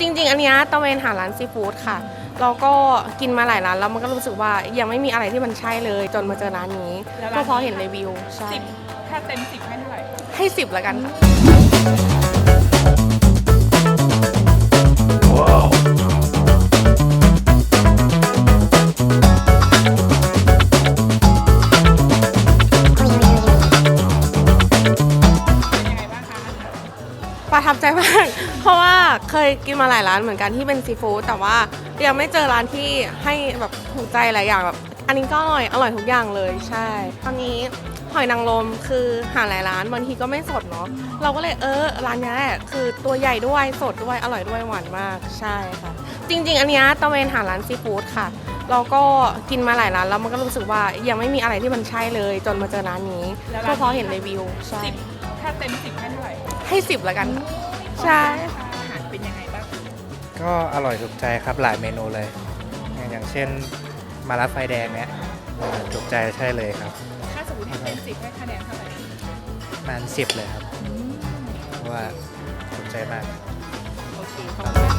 จริง ๆ อันเนี้ยตะเวนหาร้านซีฟู้ดค่ะ เราก็กินมาหลายร้านแล้วมันก็รู้สึกว่ายังไม่มีอะไรที่มันใช่เลย จนมาเจอร้านนี้ แล้วก็ร้านนี้เพราะเห็นรีวิวใช่สิบถ้าเต็มสิบให้เท่าไหร่ ให้สิบแล้วกันเป็ ประทับใจมาก เพราะว่าเคยกินมาหลายร้านเหมือนกันที่เป็นซีฟู้ดแต่ว่ายังไม่เจอร้านที่ให้แบบถูกใจหลายอย่างแบบอันนี้ก็อร่อยอร่อยทุกอย่างเลยใช่ ตอนนี้หอยนางรมคือหาหลายร้านบางทีก็ไม่สดเนาะเราก็เลยเออร้านนี้แหละคือตัวใหญ่ด้วยสดด้วยอร่อยด้วยหวานมากใช่ค่ะ จริง ๆ อันเนี้ยตะเวนหาร้านซีฟู้ดค่ะเราก็กินมาหลายร้านแล้วมันก็รู้สึกว่ายังไม่มีอะไรที่มันใช่เลย จนมาเจอร้านนี้แล้วก็ร้านนี้เพราะเห็นรีวิวใช่สิบถ้าเต็มสิบให้เท่าไหร่ ให้สิบแล้วกันใช่ อาหารเป็นยังไงบ้างก็อร่อยถูกใจครับหลายเมนูเลย อย่างอย่างเช่นมาลาไฟแดงเนี้ยเออถูกใจใช่เลยครับถ้าสมมติให้เต็มสิบให้คะแนนเท่าไหร่ประมันสิบเลยครับเพราะว่าถูกใจมาก โอเคขอบคุณมาก